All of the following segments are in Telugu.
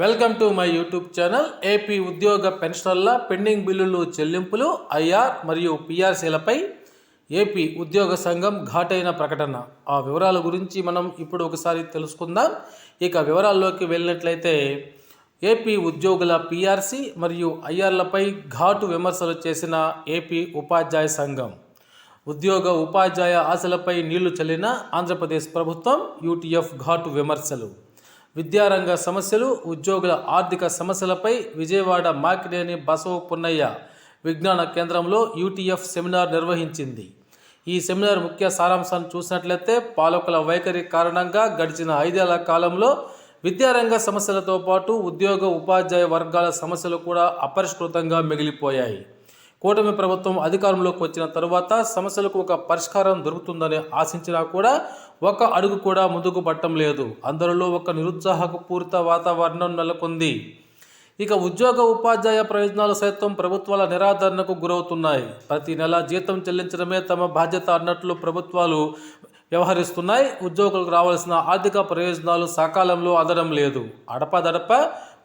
Welcome to my YouTube channel. AP ఉద్యోగ పెన్షనర్ల పెండింగ్ బిల్లులు చెల్లింపులు ఐఆర్ మరియు పిఆర్సీలపై ఏపీ ఉద్యోగ సంఘం ఘాటైన ప్రకటన. ఆ వివరాల గురించి మనం ఇప్పుడు ఒకసారి తెలుసుకుందాం. ఇక వివరాల్లోకి వెళ్ళినట్లయితే ఏపీ ఉద్యోగుల పిఆర్సీ మరియు ఐఆర్లపై ఘాటు విమర్శలు చేసిన ఏపీ ఉపాధ్యాయ సంఘం. ఉద్యోగ ఉపాధ్యాయ ఆశలపై నీళ్ళు చల్లిన ఆంధ్రప్రదేశ్ ప్రభుత్వం యూటీఎఫ్ ఘాటు విమర్శలు. విద్యారంగ సమస్యలు ఉద్యోగుల ఆర్థిక సమస్యలపై విజయవాడ మాకినేని బసవ పున్నయ్య విజ్ఞాన కేంద్రంలో యూటీఎఫ్ సెమినార్ నిర్వహించింది. ఈ సెమినార్ ముఖ్య సారాంశాన్ని చూసినట్లయితే పాలకుల వైఖరి కారణంగా గడిచిన ఐదేళ్ళ కాలంలో విద్యారంగ సమస్యలతో పాటు ఉద్యోగ ఉపాధ్యాయ వర్గాల సమస్యలు కూడా అపరిష్కృతంగా మిగిలిపోయాయి. కూటమి ప్రభుత్వం అధికారంలోకి వచ్చిన తరువాత సమస్యలకు ఒక పరిష్కారం దొరుకుతుందని ఆశించినా కూడా ఒక అడుగు కూడా ముందుకు పట్టం లేదు. అందరిలో ఒక నిరుత్సాహకపూరిత వాతావరణం నెలకొంది. ఇక ఉద్యోగ ఉపాధ్యాయ ప్రయోజనాలు సైతం ప్రభుత్వాల నిరాదరణకు గురవుతున్నాయి. ప్రతి నెల జీతం చెల్లించడమే తమ బాధ్యత అన్నట్లు ప్రభుత్వాలు వ్యవహరిస్తున్నాయి. ఉద్యోగులకు రావాల్సిన ఆర్థిక ప్రయోజనాలు సకాలంలో అందడం లేదు. అడపదడప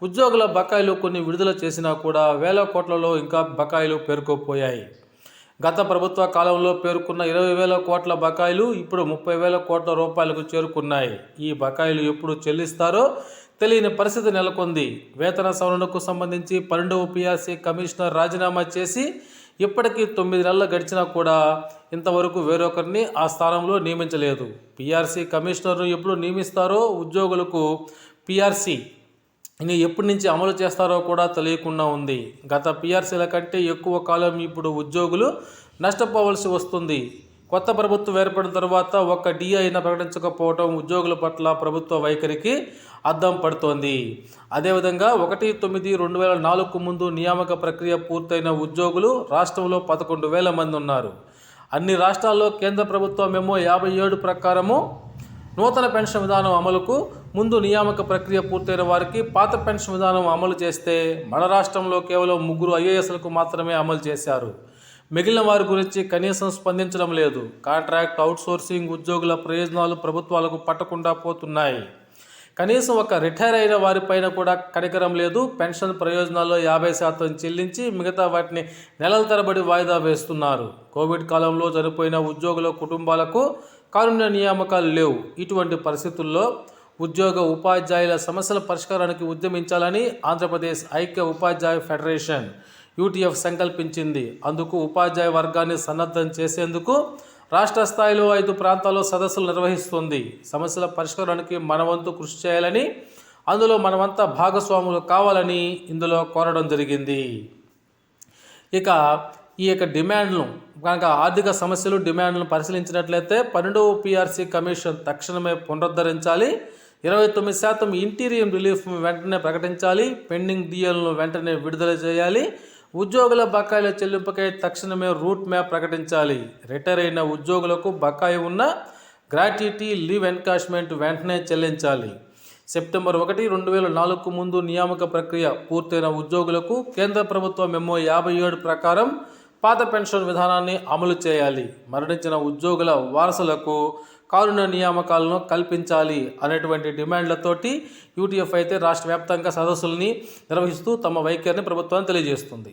ఉద్యోగుల బకాయిలు కొన్ని విడుదల చేసినా కూడా వేల కోట్లలో ఇంకా బకాయిలు పేరుకోపోయాయి. గత ప్రభుత్వ కాలంలో పేర్కొన్న ఇరవై వేల కోట్ల బకాయిలు ఇప్పుడు ముప్పై వేల కోట్ల రూపాయలకు చేరుకున్నాయి. ఈ బకాయిలు ఎప్పుడు చెల్లిస్తారో తెలియని పరిస్థితి నెలకొంది. వేతన సవరణకు సంబంధించి పన్నెండవ పిఆర్సీ కమిషనర్ రాజీనామా చేసి ఇప్పటికీ తొమ్మిది నెలలు గడిచినా కూడా ఇంతవరకు వేరొకరిని ఆ స్థానంలో నియమించలేదు. పిఆర్సీ కమిషనర్ను ఎప్పుడు నియమిస్తారో ఉద్యోగులకు పిఆర్సీ ఇని ఎప్పటి నుంచి అమలు చేస్తారో కూడా తెలియకుండా ఉంది. గత పిఆర్సీల కంటే ఎక్కువ కాలం ఇప్పుడు ఉద్యోగులు నష్టపోవలసి వస్తుంది. కొత్త ప్రభుత్వం ఏర్పడిన తర్వాత ఒక్క డిఐన ప్రకటించకపోవడం ఉద్యోగుల పట్ల ప్రభుత్వ వైఖరికి అద్దం పడుతోంది. అదేవిధంగా ఒకటి తొమ్మిది రెండు వేల నాలుగుకు ముందు నియామక ప్రక్రియ పూర్తయిన ఉద్యోగులు రాష్ట్రంలో పదకొండు వేల మంది ఉన్నారు. అన్ని రాష్ట్రాల్లో కేంద్ర ప్రభుత్వం మెమో యాభై ఏడు ప్రకారము నూతన పెన్షన్ విధానం అమలుకు ముందు నియామక ప్రక్రియ పూర్తయిన వారికి పాత పెన్షన్ విధానం అమలు చేస్తే మన రాష్ట్రంలో కేవలం ముగ్గురు ఐఏఎస్లకు మాత్రమే అమలు చేశారు. మిగిలిన వారి గురించి కనీసం స్పందించడం లేదు. కాంట్రాక్ట్ అవుట్సోర్సింగ్ ఉద్యోగుల ప్రయోజనాలు ప్రభుత్వాలకు పట్టకుండా పోతున్నాయి. కనీసం ఒక రిటైర్ అయిన వారిపైన కూడా కనికరం లేదు. పెన్షన్ ప్రయోజనాల్లో యాభై శాతం చెల్లించి మిగతా వాటిని నెలల తరబడి వాయిదా వేస్తున్నారు. కోవిడ్ కాలంలో చనిపోయిన ఉద్యోగుల కుటుంబాలకు కారుణ్య నియామకాలు లేవు. ఇటువంటి పరిస్థితుల్లో ఉద్యోగ ఉపాధ్యాయుల సమస్యల పరిష్కారానికి ఉద్యమించాలని ఆంధ్రప్రదేశ్ ఐక్య ఉపాధ్యాయ ఫెడరేషన్ యూటీఎఫ్ సంకల్పించింది. అందుకు ఉపాధ్యాయ వర్గాన్ని సన్నద్ధం చేసేందుకు రాష్ట్ర స్థాయిలో ఐదు ప్రాంతాల్లో సదస్సులు నిర్వహిస్తుంది. సమస్యల పరిష్కారానికి మనవంతు కృషి చేయాలని అందులో మనమంతా భాగస్వాములు కావాలని ఇందులో కోరడం జరిగింది. ఇక ఈ యొక్క డిమాండ్లను కనుక ఆర్థిక సమస్యలు డిమాండ్లను పరిశీలించినట్లయితే పన్నెండవ పిఆర్సీ కమిషన్ తక్షణమే పునరుద్ధరించాలి. ఇరవై తొమ్మిది శాతం ఇంటీరియం రిలీఫ్ వెంటనే ప్రకటించాలి. పెండింగ్ డిఎల్ను వెంటనే విడుదల చేయాలి. ఉద్యోగుల బకాయిల చెల్లింపుకై తక్షణమే రూట్ మ్యాప్ ప్రకటించాలి. రిటైర్ అయిన ఉద్యోగులకు బకాయి ఉన్న గ్రాట్యుటీ లీవ్ ఎన్కాష్మెంట్ వెంటనే చెల్లించాలి. సెప్టెంబర్ ఒకటి రెండు వేల నాలుగుకు ముందు నియామక ప్రక్రియ పూర్తయిన ఉద్యోగులకు కేంద్ర ప్రభుత్వ మెమో యాభై ఏడు ప్రకారం పాత పెన్షన్ విధానాన్ని అమలు చేయాలి. మరణించిన ఉద్యోగుల వారసులకు కారుణ్య నియామకాలను కల్పించాలి అనేటువంటి డిమాండ్లతోటి యూటీఎఫ్ అయితే రాష్ట్ర వ్యాప్తంగా సదస్సుల్ని నిర్వహిస్తూ తమ వైఖరిని ప్రభుత్వాన్ని తెలియజేస్తుంది.